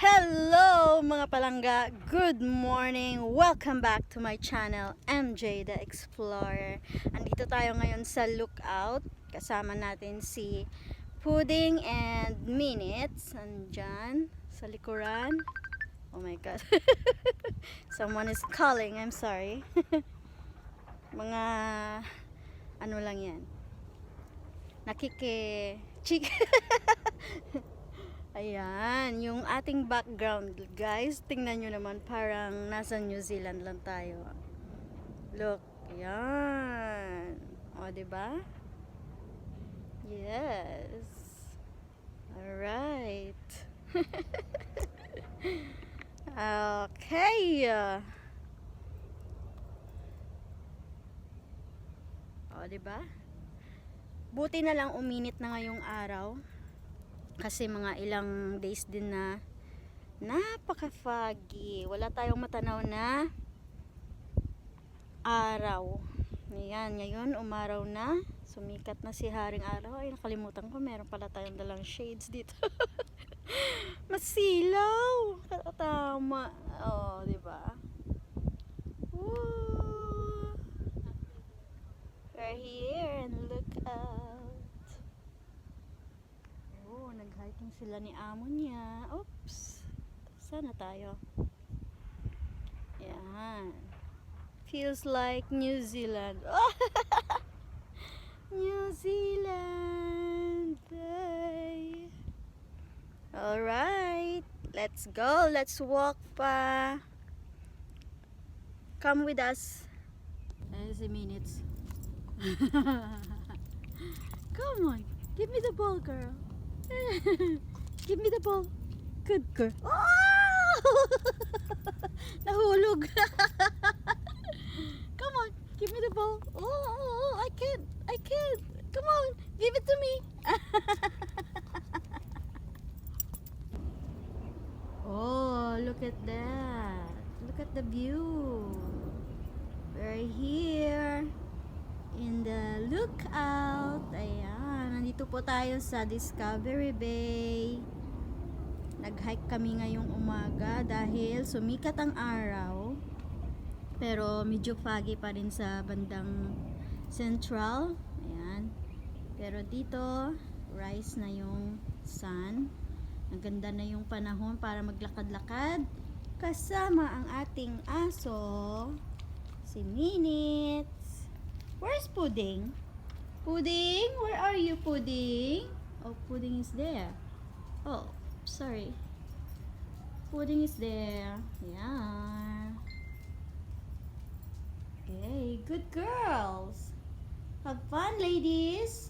Hello mga palangga! Good morning! Welcome back to my channel, MJ the Explorer. Andito tayo ngayon sa lookout. Kasama natin si Pudding and Minutes. Andyan sa likuran. Oh my God. Someone is calling. I'm sorry. mga ano lang yan. Nakiki... Chik... Ayan, yung ating background, guys. Tingnan nyo naman, parang nasa New Zealand lang tayo. Look, ayan. O, ba? Yes. Alright. okay. O, ba? Buti na lang uminit na ngayong araw kasi mga ilang days din na napaka-foggy. Wala tayong matanaw na araw. Ayan, ngayon umaraw na. Sumikat na si Haring Araw. Ay, nakalimutan ko. Meron pala tayong dalang shades dito. Masilaw! Tama. Oh, di ba? We're here and look out. Oh, nag-hiking sila ni amo niya. Oops. Sana tayo. Yan. Feels like New Zealand. New Zealand. Ay. Alright. Let's go. Let's walk pa. Come with us. Ayan si Minutes. Come on. Give me the ball, girl. Give me the ball. Good girl. Oh! Nahulog. Come on. Give me the ball. Oh, oh, oh, I can't. I can't. Come on. Give it to me. oh, look at that. Look at the view. We're here in the lookout. Ayan, nandito po tayo sa Discovery Bay. Nag-hike kami ngayong umaga dahil sumikat ang araw. Pero medyo foggy pa rin sa bandang central. Ayan. Pero dito, rise na yung sun. Ang ganda na yung panahon para maglakad-lakad. Kasama ang ating aso, si Minutes. Where's Pudding? Pudding? Where are you, Pudding? Oh, Pudding is there. Oh, sorry. Pudding is there. Yeah. Okay, good girls. Have fun, ladies.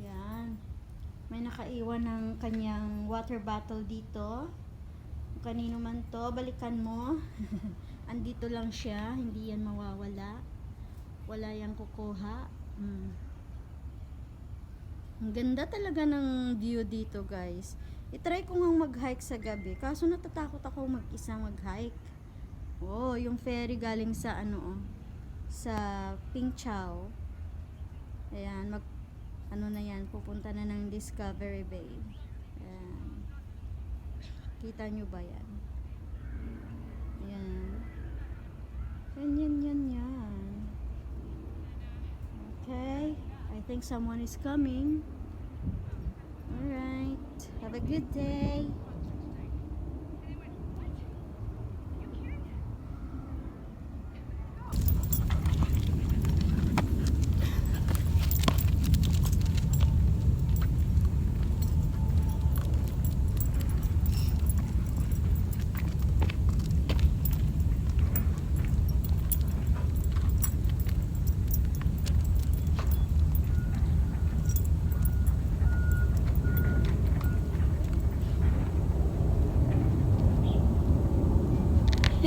Yan. May nakaiwan ng kanyang water bottle dito. Kung kanino man to, balikan mo. Andito lang siya, hindi yan mawawala wala yang kukuha. Mm. Ang ganda talaga ng view dito, guys. I-try ko ngang mag-hike sa gabi. Kaso natatakot ako mag-isa mag-hike. Oh, yung ferry galing sa ano oh, sa Ping Chau. Ayan, mag ano na yan, pupunta na ng Discovery Bay. Ayan. Kita nyo ba yan? Ayan. Yan, yan, yan, yan. Okay, I think someone is coming. Alright, have a good day.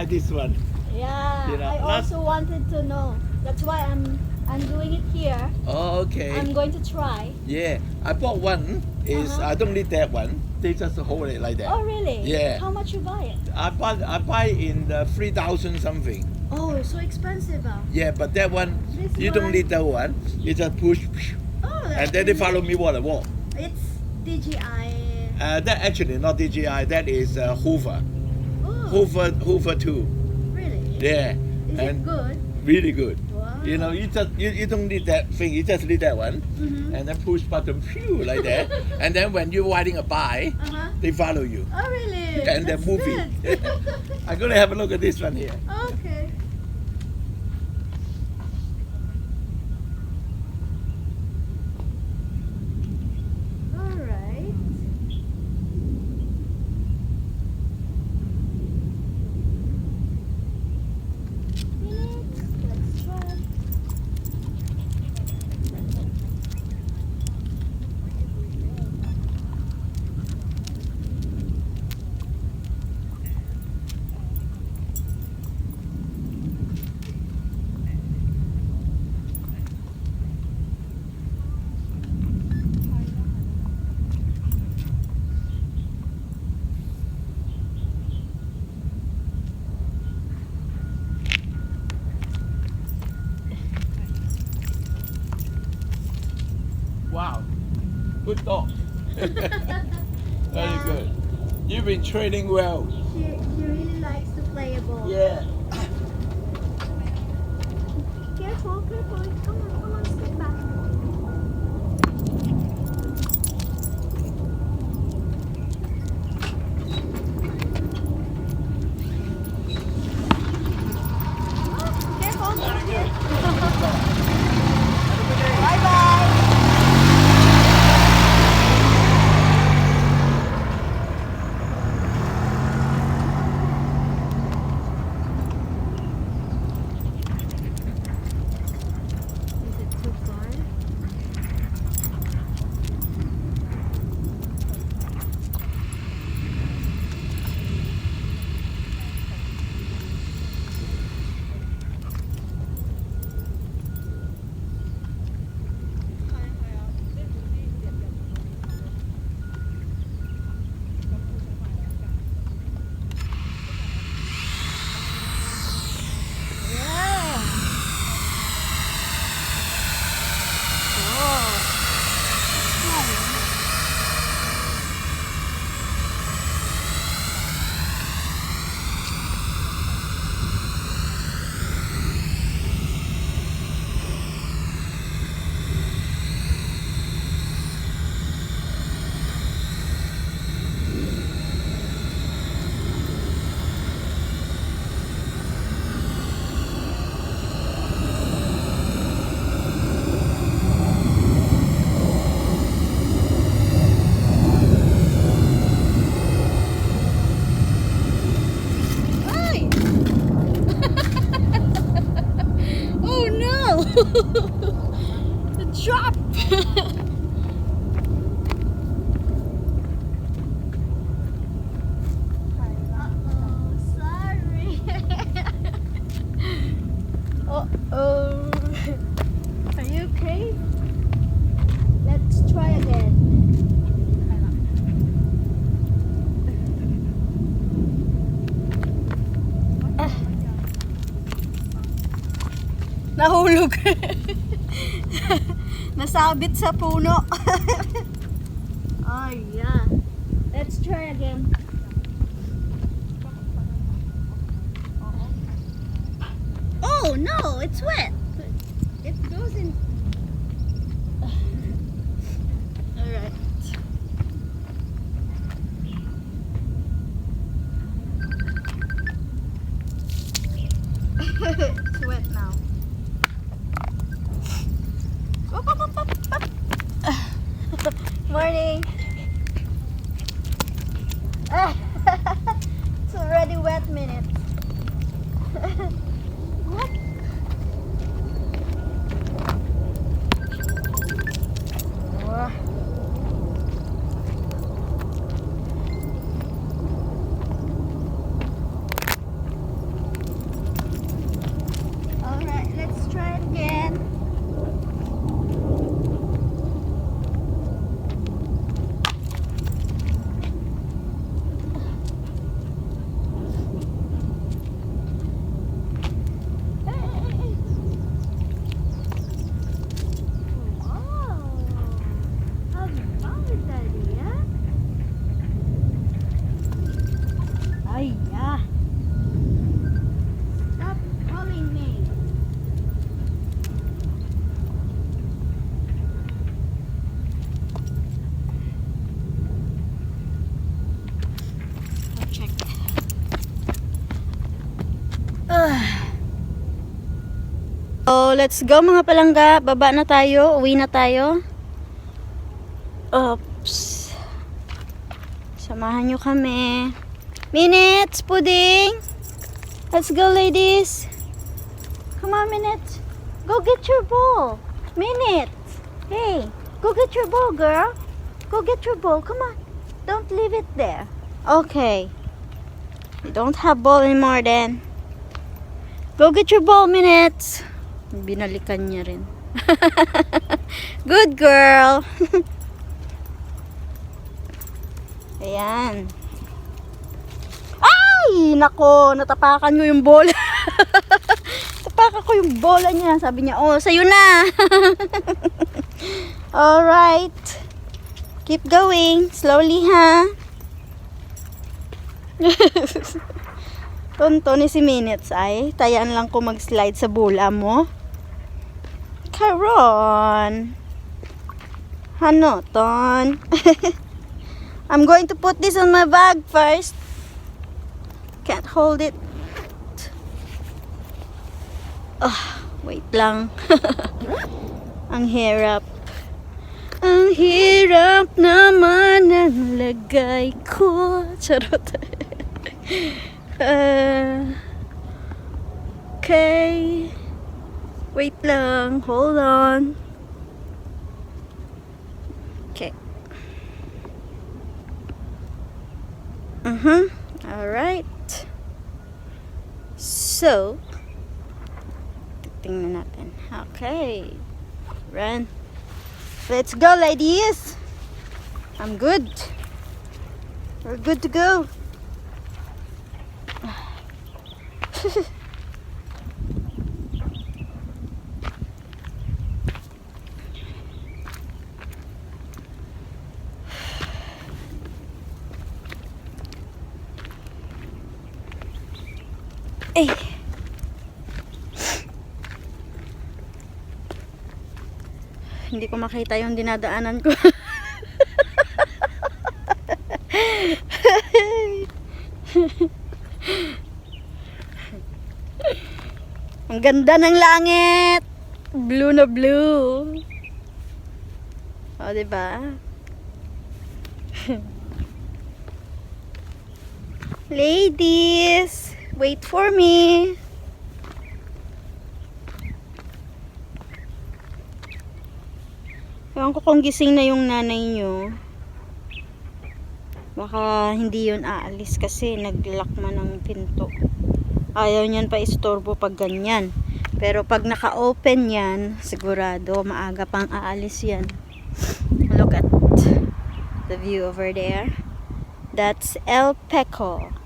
to know how to fry this one. Yeah, You know, I last- also wanted to know. That's why I'm I'm doing it here. Oh, okay. I'm going to try. Yeah, I bought one. Is Uh-huh. I don't need that one. They just hold it like that. Oh really? Yeah. How much you buy it? I buy I buy in the three thousand something. Oh, so expensive ah. Yeah, but that one This you one- don't need that one. You just push, Oh, and then they follow me what I want. It's DJI. Uh, that actually not DJI. That is uh, Hoover. Hoover Hoover two. really? Yeah, Is and it good? really good. Wow. You know, you just you, you don't need that thing. You just need that one, Mhm. and then push button, phew, like that. and then when you're riding a bike, Uh-huh. they follow you. Oh really? And they're That's moving. good. I'm gonna have a look at this one here. okay. Good dog. Very good. You've been training well. She, she really likes to play a ball. Yeah. Careful, careful. Come on, come on, step back. Oh, Careful. Bye bye. Is it too far? Yeah. Ay! oh no! the drop! Nahulog. Nasabit sa puno. oh, yeah. Let's try again. Oh, no, it's wet. It goes in. Alright. it's wet now. Up, up, up, up, up. Morning. it's already wet minutes. what? try it again. Wow! How about it, Dalia? Ay, yeah. Stop calling me. I'll check. Oh, let's go mga palangga. Baba na tayo. Uwi na tayo. Oops. Samahan nyo kami. Minutes, pudding. Let's go, ladies. Come on, Minutes. Go get your bowl. Minutes. Hey, go get your bowl, girl. Go get your bowl. Come on. Don't leave it there. Okay. You don't have bowl anymore then. Go get your bowl, Minutes. Binalikan niya rin. Good girl. Ayan. Ay! Nako, natapakan ko yung bola. Tapakan ko yung bola niya. Sabi niya, oh, sa'yo na. Alright. Keep going. Slowly, ha? Tonto ni si Minutes ay. Tayaan lang ko mag-slide sa bola mo. Karon. Ano, Ton? I'm going to put this on my bag first. Can't hold it. Ah, wait lang. Ang hirap. Ang hirap naman ang lagay ko. Charot. Ah, okay. Wait lang. Hold on. Okay. Mhm. All right. So, tingnan natin. Okay. Run. Let's go, ladies. I'm good. We're good to go. Eh. Hindi ko makita yung dinadaanan ko. ganda ng langit. Blue na blue. O, oh, diba? Ladies, wait for me. Ewan ko kung gising na yung nanay nyo. Baka hindi yun aalis kasi naglock man ng pinto. Ayaw niyan pa istorbo pag ganyan. Pero pag naka-open yan, sigurado maaga pang aalis yan. Look at the view over there. That's El Peco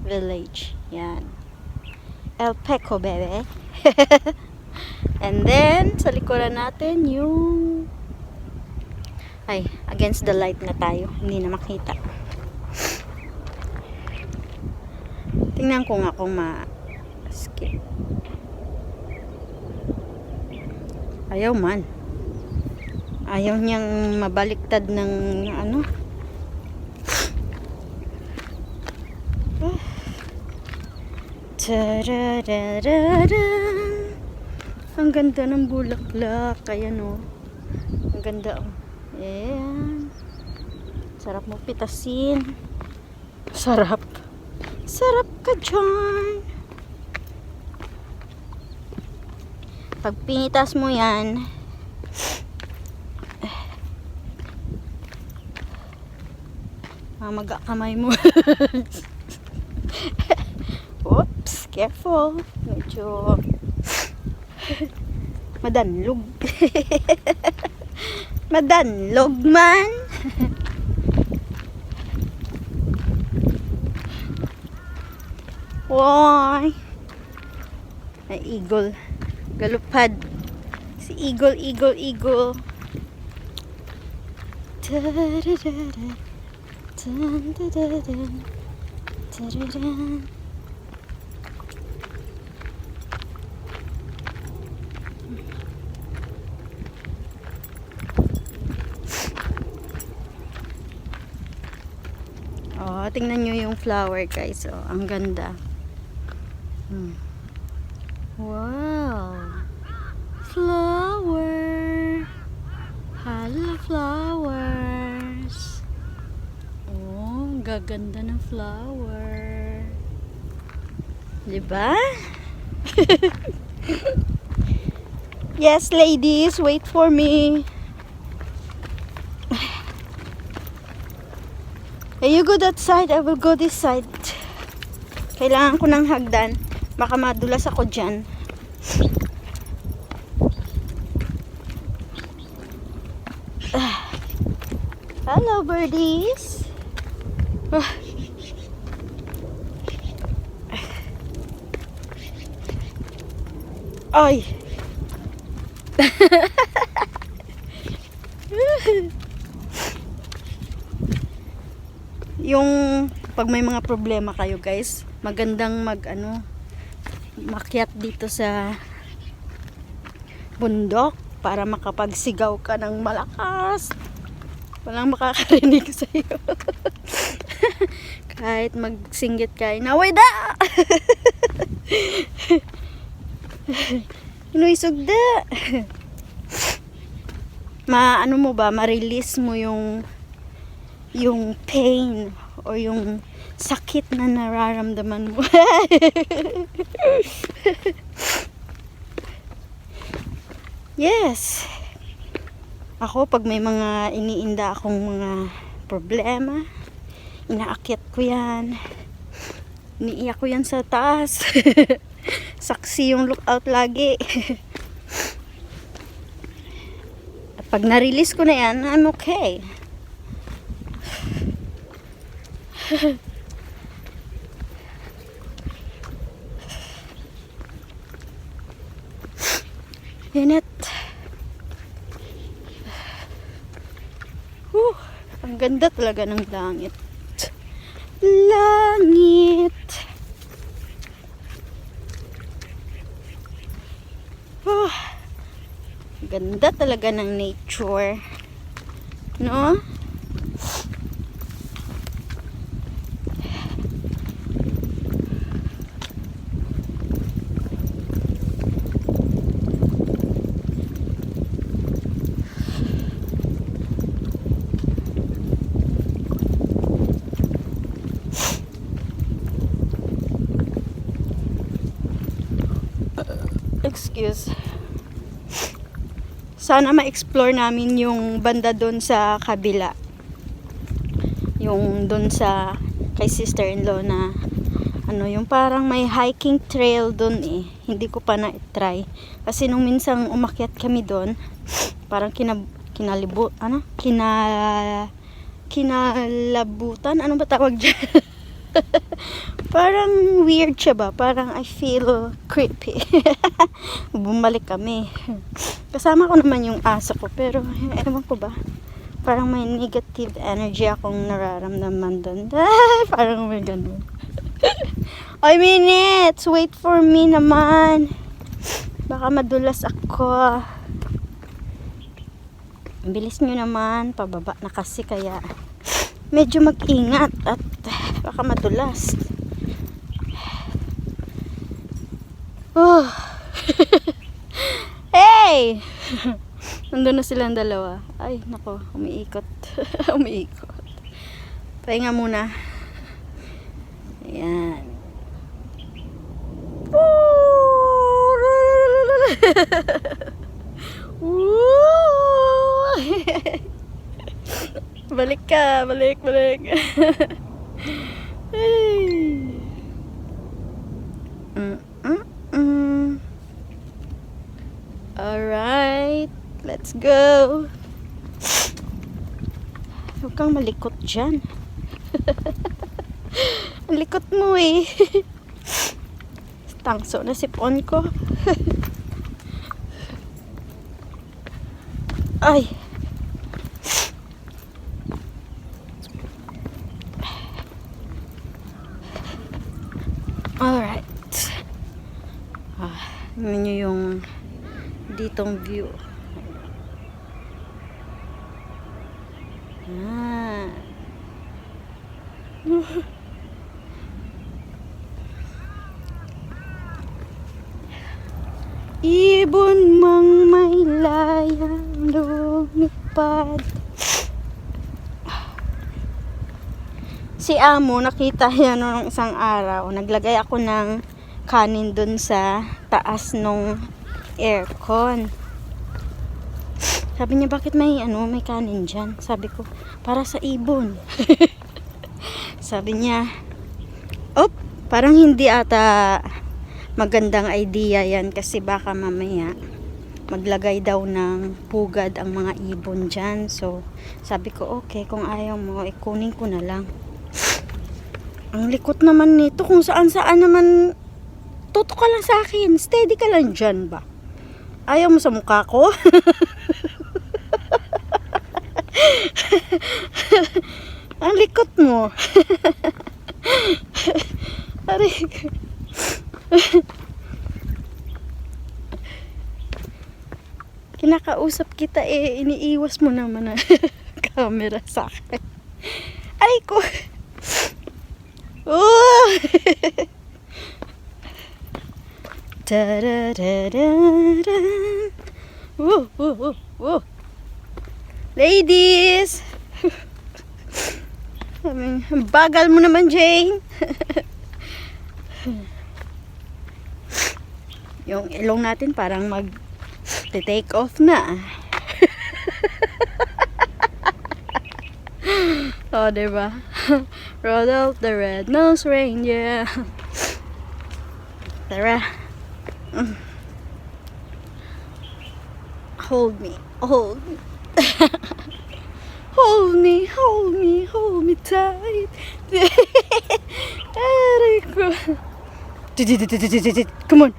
Village. Yan. El Peco, bebe. And then, sa likuran natin, yung... Ay, against the light na tayo. Hindi na makita. Tingnan ko nga kung ma-skip. Ayaw man. Ayaw niyang mabaliktad ng ano. Ang ganda ng bulaklak. Ayan o. Ang ganda o. Ayan. Sarap mo pitasin. Sarap. Sarap ka dyan. Pag pinitas mo yan, mamaga kamay mo. Oops, careful. Medyo Madanlog. Madanlog man. Why? Ay, eagle. Galupad. Si eagle, eagle, eagle. Ta-da-da-da. Dun-da-da-da. Ta-da-da. Oh, tingnan nyo yung flower guys. Oh, ang ganda. Hmm. Wow. Flower. Hala flowers. Oh, gaganda ng flower. 'Di ba? yes, ladies, wait for me. Hey, you go that side, I will go this side. Kailangan ko ng hagdan. Baka madulas ako dyan. Ah. Hello, birdies. Ah. Ay. yung pag may mga problema kayo guys, magandang mag ano makyat dito sa bundok para makapagsigaw ka ng malakas. Walang makakarinig sa iyo. Kahit magsinggit ka, naway da! Inuisog da! Ma, ano mo ba, ma-release mo yung yung pain o yung sakit na nararamdaman mo. yes. Ako, pag may mga iniinda akong mga problema, inaakyat ko yan. Iniiyak ko yan sa taas. Saksi yung lookout lagi. At pag na-release ko na yan, I'm okay. Init. Whew, ang ganda talaga ng langit. Langit. Whew, ganda talaga ng nature. No? Excuse. Sana ma-explore namin yung banda doon sa kabila. Yung doon sa kay sister-in-law na ano, yung parang may hiking trail doon eh. Hindi ko pa na-try. Kasi nung minsang umakyat kami doon, parang kinab kinalibu, ano? Kina kinalabutan, ano ba tawag dyan? parang weird siya ba? Parang I feel creepy. Bumalik kami. Kasama ko naman yung aso ko, pero ewan ko ba? Parang may negative energy akong nararamdaman doon. Parang may ganun. Ay, minutes! Wait for me naman. Baka madulas ako. Bilis nyo naman. Pababa na kasi kaya medyo mag-ingat at baka madulas. Oh. hey! Nandun na silang dalawa. Ay, nako, umiikot. umiikot. Pahinga muna. Ayan. Woo! Balik ka, balik, balik. Mm, mm, mm. Alright. Let's go. Huwag kang malikot dyan. Likot mo eh. Tangso na sipon ko. Ay. Alright. Ah, tingnan nyo yung ditong view. Ah. Ibon mang may layang lumipad. Si Amo, nakita yan nung isang araw. Naglagay ako ng kanin dun sa taas nung aircon. Sabi niya, bakit may ano, may kanin dyan? Sabi ko, para sa ibon. Sabi niya, op, parang hindi ata magandang idea yan kasi baka mamaya maglagay daw ng pugad ang mga ibon dyan. So, sabi ko, okay, kung ayaw mo, ikunin ko na lang. Ang likot naman nito, kung saan saan naman, tuto ka lang sa akin, steady ka lang dyan ba? Ayaw mo sa mukha ko? Ang likot mo. Aray. Kinakausap kita eh, iniiwas mo naman ang camera sa akin. Aray ko. Oh! Woo, woo, woo, woo. Ladies! Bagal mo naman, Jane. Yung ilong natin parang mag take off na. oh, diba? Rudolph the Red-Nosed Reindeer. Tara. Hold me. Hold me. hold me, hold me, hold me tight. Aray ko. Come on.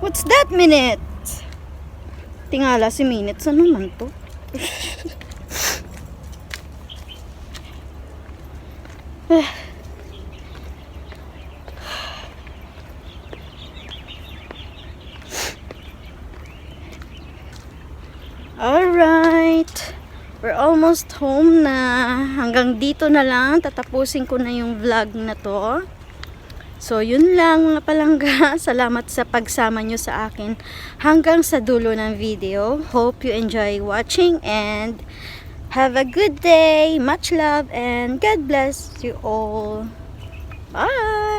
What's that minute? Tingala si minutes. Ano naman to? Alright. We're almost home na. Hanggang dito na lang. Tatapusin ko na yung vlog na to. So, yun lang mga palangga. Salamat sa pagsama nyo sa akin hanggang sa dulo ng video. Hope you enjoy watching and have a good day. Much love and God bless you all. Bye!